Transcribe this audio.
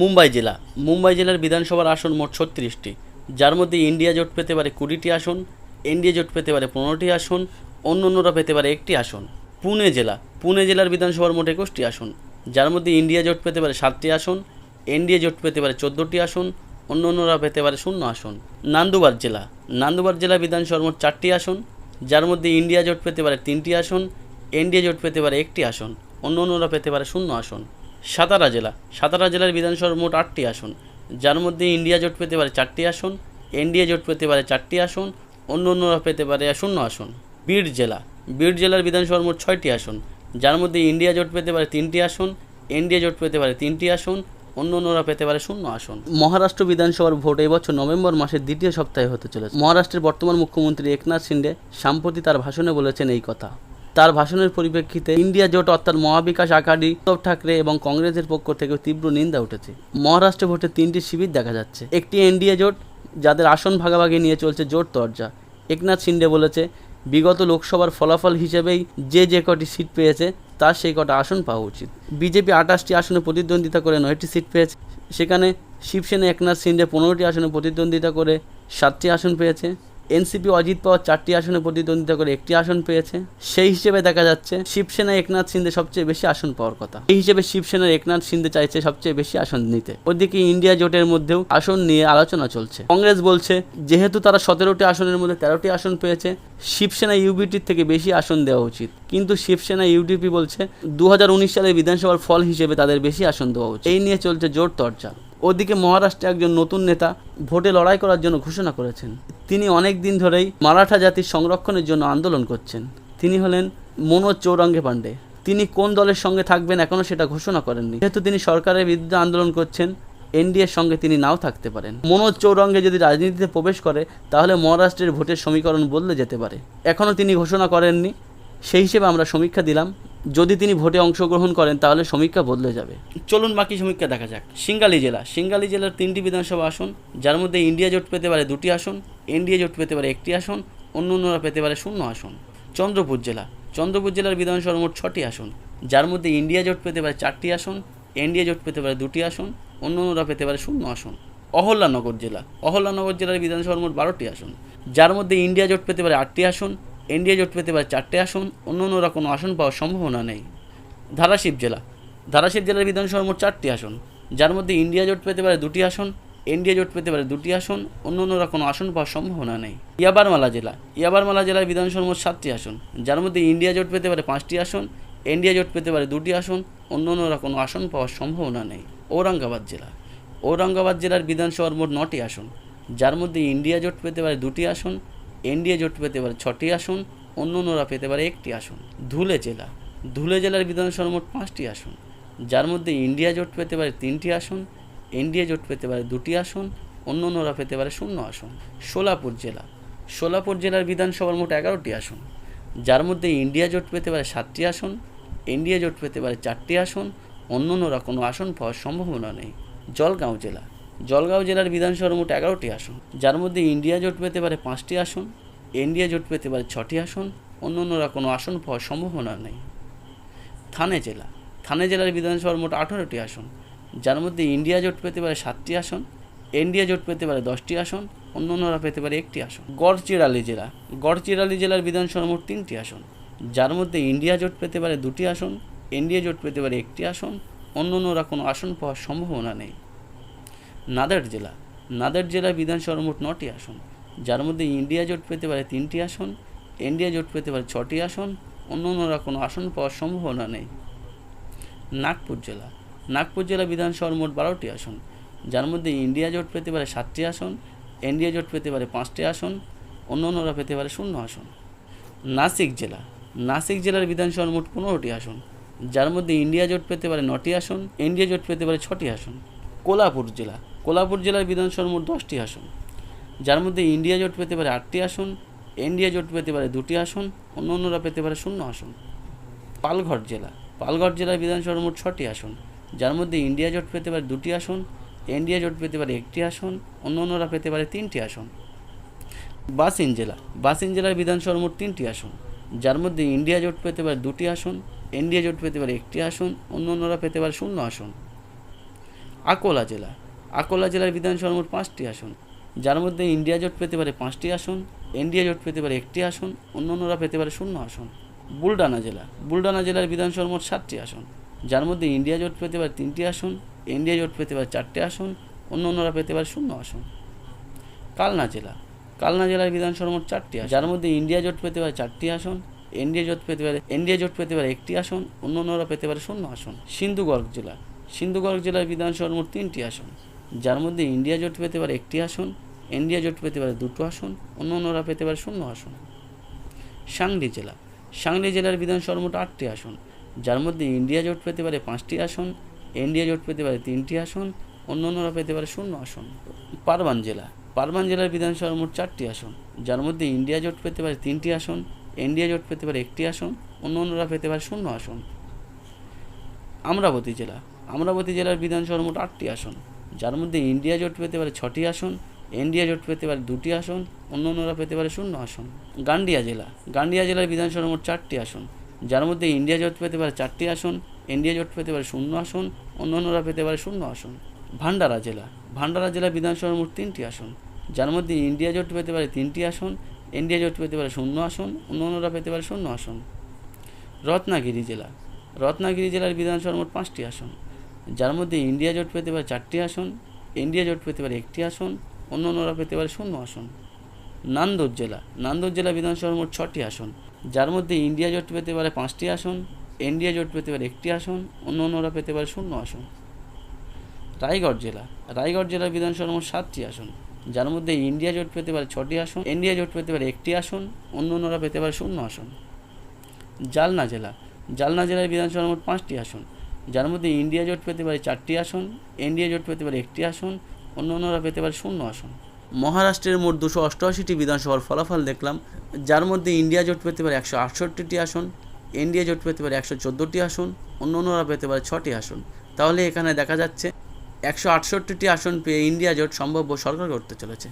মুম্বাই জেলা। মুম্বাই জেলার বিধানসভার আসন মোট ছত্রিশটি। যার মধ্যে ইন্ডিয়া জোট পেতে পারে কুড়িটি আসন, এনডিএ জোট পেতে পারে পনেরোটি আসন অন্য অন্যরা পেতে পারে একটি আসন। পুনে জেলা। পুনে জেলার বিধানসভার মোট একুশটি আসন। যার মধ্যে ইন্ডিয়া জোট পেতে পারে সাতটি আসন, এনডিএ জোট পেতে পারে চোদ্দোটি আসন অন্য অন্যরা পেতে পারে শূন্য আসন। নান্দুবার জেলা। নান্দুবার জেলা বিধানসভার মোট চারটি আসন, যার মধ্যে ইন্ডিয়া জোট পেতে পারে তিনটি আসন, এনডিএ জোট পেতে পারে একটি আসন অন্য অন্যরা পেতে পারে শূন্য আসন। সাতারা জেলা। সাতারা জেলার বিধানসভার মোট আটটি আসন। যার মধ্যে ইন্ডিয়া জোট পেতে পারে চারটি আসন, এনডিএ জোট পেতে পারে চারটি আসন অন্য অন্যরা পেতে পারে শূন্য আসন। বিড জেলা। বিড জেলার বিধানসভার মোট ছয়টি আসন। যার মধ্যে ইন্ডিয়া জোট পেতে পারে তিনটি আসন, এনডিএ জোট পেতে পারে তিনটি আসন অন্য অন্যরা পেতে পারে শূন্য আসন। মহারাষ্ট্র বিধানসভার ভোট এবছর নভেম্বর মাসের দ্বিতীয় সপ্তাহে হতে চলেছে। মহারাষ্ট্রের বর্তমান মুখ্যমন্ত্রী একনাথ শিন্ডে সাম্প্রতি তার ভাষণে বলেছেন এই কথা। তার ভাষণের পরিপ্রেক্ষিতে ইন্ডিয়া জোট অর্থাৎ মহাবিকাশ আঘাড়ি উদ্ধব ঠাকরে এবং কংগ্রেসের পক্ষ থেকে তীব্র নিন্দা উঠেছে। মহারাষ্ট্রে ভোটে তিনটি শিবির দেখা যাচ্ছে। একটি এনডিএ জোট, যাদের আসন ভাগাভাগি নিয়ে চলছে জোট তরজা। একনাথ শিন্ডে বলেছে, বিগত লোকসভার ফলাফল হিসেবেই যে যে কটি সিট পেয়েছে, তার সেই কটা আসন পাওয়া উচিত। বিজেপি আঠাশটি আসনে প্রতিদ্বন্দ্বিতা করে নয়টি সিট পেয়েছে। সেখানে শিবসেনা, একনাথ শিন্ডে পনেরোটি আসনে প্রতিদ্বন্দ্বিতা করে সাতটি আসন পেয়েছে। এনসিপি অজিত পাওয়ার চারটি আসনে প্রতিদ্বন্দ্বিতা করে একটি আসন পেয়েছে। সেই হিসেবে দেখা যাচ্ছে শিবসেনা একনাথ শিন্দে সবচেয়ে বেশি আসন পাওয়ার কথা। এই হিসেবে শিবসেনার একনাথ শিন্দে চাইছে সবচেয়ে বেশি আসন নিতে। ওদিকে ইন্ডিয়া জোটের মধ্যেও আসন নিয়ে আলোচনা চলছে। কংগ্রেস বলছে, যেহেতু তারা সতেরোটি আসনের মধ্যে তেরোটি আসন পেয়েছে, শিবসেনা ইউবিটির থেকে বেশি আসন দেওয়া উচিত। কিন্তু শিবসেনা ইউডিপি বলছে দু সালের বিধানসভার ফল হিসেবে তাদের বেশি আসন দেওয়া উচিত। এই নিয়ে চলছে জোর তরজা। ওদিকে মহারাষ্ট্রে একজন নতুন নেতা ভোটে লড়াই করার জন্য ঘোষণা করেছেন। তিনি অনেক দিন ধরেই মারাঠা জাতির সংরক্ষণের জন্য আন্দোলন করছেন। তিনি হলেন মনোজ চৌরঙ্গে পাণ্ডে। তিনি কোন দলের সঙ্গে থাকবেন এখনও সেটা ঘোষণা করেননি। যেহেতু তিনি সরকারের বিরুদ্ধে আন্দোলন করছেন এনডিএর সঙ্গে তিনি নাও থাকতে পারেন। মনোজ চৌরঙ্গে যদি রাজনীতিতে প্রবেশ করে, তাহলে মহারাষ্ট্রের ভোটের সমীকরণ বদলে যেতে পারে। এখনও তিনি ঘোষণা করেননি সেই হিসেবে আমরা সমীক্ষা দিলাম। যদি তিনি ভোটে অংশগ্রহণ করেন, তাহলে সমীক্ষা বদলে যাবে। চলুন বাকি সমীক্ষা দেখা যাক। সিঙ্গালি জেলা। সিঙ্গালি জেলার তিনটি বিধানসভা আসন, যার মধ্যে ইন্ডিয়া জোট পেতে পারে দুটি আসন, এনডিএ জোট পেতে পারে একটি আসন, অন্য অন্যরা পেতে পারে শূন্য আসন। চন্দ্রপুর জেলা। চন্দ্রপুর জেলার বিধানসভার মোট ছটি আসন, যার মধ্যে ইন্ডিয়া জোট পেতে পারে চারটি আসন, এনডিএ জোট পেতে পারে দুটি আসন, অন্য অন্যরা পেতে পারে শূন্য আসন। অহল্যানগর জেলা। অহল্যানগর জেলার বিধানসভার মোট বারোটি আসন, যার মধ্যে ইন্ডিয়া জোট পেতে পারে আটটি আসন এনডিএ জোট পেতে পারে চারটে আসন, অন্য অন্যরা কোনো আসন পাওয়ার সম্ভাবনা নেই। ধারাশিব জেলা। ধারাশিব জেলার বিধানসভার মোট চারটি আসন। যার মধ্যে ইন্ডিয়া জোট পেতে পারে দুটি আসন, এনডিএ জোট পেতে পারে দুটি আসন, অন্য অন্যরা কোনো আসন পাওয়ার সম্ভাবনা নেই। ইয়াবারমালা জেলা। ইয়াবারমালা জেলার বিধানসভার মোট সাতটি আসন। যার মধ্যে ইন্ডিয়া জোট পেতে পারে পাঁচটি আসন, এনডিএ জোট পেতে পারে দুটি আসন, অন্য অন্যরা কোনো আসন পাওয়ার সম্ভাবনা নেই। ঔরঙ্গাবাদ জেলা। ঔরঙ্গাবাদ জেলার বিধানসভার মোট নটি আসন। যার মধ্যে ইন্ডিয়া জোট পেতে পারে দুটি আসন এনডিএ জোট পেতে পারে ছটি আসন অন্য অন্যরা পেতে পারে একটি আসন। ধুলে জেলা। ধুলে জেলার বিধানসভার মোট পাঁচটি আসন। যার মধ্যে ইন্ডিয়া জোট পেতে পারে তিনটি আসন, এনডিএ জোট পেতে পারে দুটি আসন অন্য অন্যরা পেতে পারে শূন্য আসন। সোলাপুর জেলা। সোলাপুর জেলার বিধানসভার মোট এগারোটি আসন। যার মধ্যে ইন্ডিয়া জোট পেতে পারে সাতটি আসন, এনডিএ জোট পেতে পারে চারটি আসন অন্য অন্যরা কোনো আসন পাওয়ার সম্ভাবনা নেই। জলগাঁও জেলা। জলগাঁও জেলার বিধানসভার মোট এগারোটি আসন। যার মধ্যে ইন্ডিয়া জোট পেতে পারে পাঁচটি আসন, এনডিএ জোট পেতে পারে ছটি আসন অন্য অন্যরা কোনো আসন পাওয়ার সম্ভাবনা নেই। থানে জেলা। থানে জেলার বিধানসভার মোট আঠারোটি আসন, যার মধ্যে ইন্ডিয়া জোট পেতে পারে সাতটি আসন, এনডিএ জোট পেতে পারে দশটি আসন অন্য অন্যরা পেতে পারে একটি আসন। গড়চিরালি জেলা। গড়চিরালি জেলার বিধানসভার মোট তিনটি আসন, যার মধ্যে ইন্ডিয়া জোট পেতে পারে দুটি আসন, এনডিএ জোট পেতে পারে একটি আসন অন্য অন্যরা কোনো আসন পাওয়ার সম্ভাবনা নেই। নাদেড় জেলা। নাদেড় জেলার বিধানসভার মোট নটি আসন। যার মধ্যে ইন্ডিয়া জোট পেতে পারে তিনটি আসন ইন্ডিয়া জোট পেতে পারে ছটি আসন অন্য অন্যরা কোনো আসন পাওয়ার সম্ভাবনা নেই। নাগপুর জেলা। নাগপুর জেলা বিধানসভার মোট বারোটি আসন। যার মধ্যে ইন্ডিয়া জোট পেতে পারে সাতটি আসন, এনডিএ জোট পেতে পারে পাঁচটি আসন অন্য অন্যরা পেতে পারে শূন্য আসন। নাসিক জেলা। নাসিক জেলার বিধানসভার মোট পনেরোটি আসন। যার মধ্যে ইন্ডিয়া জোট পেতে পারে নটি আসন, এনডিএ জোট পেতে পারে ছটি আসন। কোলাপুর জেলা। কোলাপুর জেলার বিধানসভার মোট দশটি আসন। যার মধ্যে ইন্ডিয়া জোট পেতে পারে আটটি আসন, এনডিএ জোট পেতে পারে দুটি আসন অন্য অন্যরা পেতে পারে শূন্য আসন। পালঘর জেলা। পালঘর জেলার বিধানসভার মোট ছটি আসন। যার মধ্যে ইন্ডিয়া জোট পেতে পারে দুটি আসন, এনডিএ জোট পেতে পারে একটি আসন অন্য অন্যরা পেতে পারে তিনটি আসন। বাসিন জেলা। বাসিন জেলার বিধানসভার মোট তিনটি আসন। যার মধ্যে ইন্ডিয়া জোট পেতে পারে দুটি আসন, এনডিএ জোট পেতে পারে একটি আসন অন্য অন্যরা পেতে পারে শূন্য আসন। আকোলা জেলা। আকোলা জেলার বিধানসভার মোট পাঁচটি আসন। যার মধ্যে ইন্ডিয়া জোট পেতে পারে পাঁচটি আসন ইন্ডিয়া জোট পেতে পারে একটি আসন অন্য অন্যরা পেতে পারে শূন্য আসন। বুলডানা জেলা, বুলডানা জেলার বিধানসভার মোট সাতটি আসন। যার মধ্যে ইন্ডিয়া জোট পেতে পারে তিনটি আসন ইন্ডিয়া জোট পেতে পারে চারটি আসন অন্য অন্যরা পেতে পারে শূন্য আসন। কালনা জেলা, কালনা জেলার বিধানসভার মোট চারটি আসন। যার মধ্যে ইন্ডিয়া জোট পেতে পারে চারটি আসন, এনডিএ জোট পেতে পারে, এনডিএ জোট পেতে পারে একটি আসন অন্য অন্যরা পেতে পারে শূন্য আসন। সিন্ধুগড় জেলা সিন্ধুগড় জেলার বিধানসভার মোট তিনটি আসন। যার মধ্যে ইন্ডিয়া জোট পেতে পারে একটি আসন ইন্ডিয়া জোট পেতে পারে দুটো আসন, অন্য অন্যরা পেতে পারে শূন্য আসন। সাংলি জেলা, সাংলি জেলার বিধানসভার মোট আটটি আসন, যার মধ্যে ইন্ডিয়া জোট পেতে পারে পাঁচটি আসন ইন্ডিয়া জোট পেতে পারে তিনটি আসন, অন্য অন্যরা পেতে পারে শূন্য আসন। পারবান জেলা, পারবান জেলার বিধানসভার মোট চারটি আসন, যার মধ্যে ইন্ডিয়া জোট পেতে পারে তিনটি আসন ইন্ডিয়া জোট পেতে পারে একটি আসন অন্যান্যরা পেতে পারে শূন্য আসন। আমরাবতী জেলা, আমরাবতী জেলার বিধানসভার মোট আটটি আসন। যার মধ্যে ইন্ডিয়া জোট পেতে পারে ছটি আসন এনডিএ জোট পেতে পারে দুটি আসন অন্য অন্যরা পেতে পারে শূন্য আসন। গান্ডিয়া জেলা, গান্ডিয়া জেলার বিধানসভার মোট চারটি আসন। যার মধ্যে ইন্ডিয়া জোট পেতে পারে চারটি আসন এনডিএ জোট পেতে পারে শূন্য আসন অন্য অন্যরা পেতে পারে শূন্য আসন। ভান্ডারা জেলা ভান্ডারা জেলা বিধানসভার মোট তিনটি আসন। যার মধ্যে ইন্ডিয়া জোট পেতে পারে তিনটি আসন এনডিএ জোট পেতে পারে শূন্য আসন অন্য অন্যরা পেতে পারে শূন্য আসন। রত্নাগিরি জেলা, রত্নাগিরি জেলার বিধানসভার মোট পাঁচটি আসন। যার মধ্যে ইন্ডিয়া জোট পেতে পারে চারটি আসন, ইন্ডিয়া জোট পেতে পারে একটি আসন, অন্যান্যরা পেতে পারে শূন্য আসন। নান্দোর জেলা নান্দোর জেলা বিধানসভার মোট ছটি আসন। যার মধ্যে ইন্ডিয়া জোট পেতে পারে পাঁচটি আসন এনডিএ জোট পেতে পারে একটি আসন, অন্যান্যরা পেতে পারে শূন্য আসন। রায়গড় জেলা, রায়গড় জেলার বিধানসভার মোট সাতটি আসন। যার মধ্যে ইন্ডিয়া জোট পেতে পারে ছটি আসন, ইন্ডিয়া জোট পেতে পারে একটি আসন, অন্যান্যরা পেতে পারে শূন্য আসন। জালনা জেলা, জালনা জেলার বিধানসভার মোট পাঁচটি আসন। যার মধ্যে ইন্ডিয়া জোট পেতে পারে চারটি আসন এনডিএ জোট পেতে পারে একটি আসন, অন্য অন্যরা পেতে পারে শূন্য আসন। মহারাষ্ট্রের মোট দুশো অষ্টআশিটি বিধানসভার ফলাফল দেখলাম, যার মধ্যে ইন্ডিয়া জোট পেতে পারে একশো আটষট্টিটি আসন এনডিএ জোট পেতে পারে একশো চোদ্দোটি আসন, অন্য অন্যরা পেতে পারে ছটি আসন। তাহলে এখানে দেখা যাচ্ছে, একশো আটষট্টিটি আসন পেয়ে ইন্ডিয়া জোট সম্ভাব্য সরকার করতে চলেছে।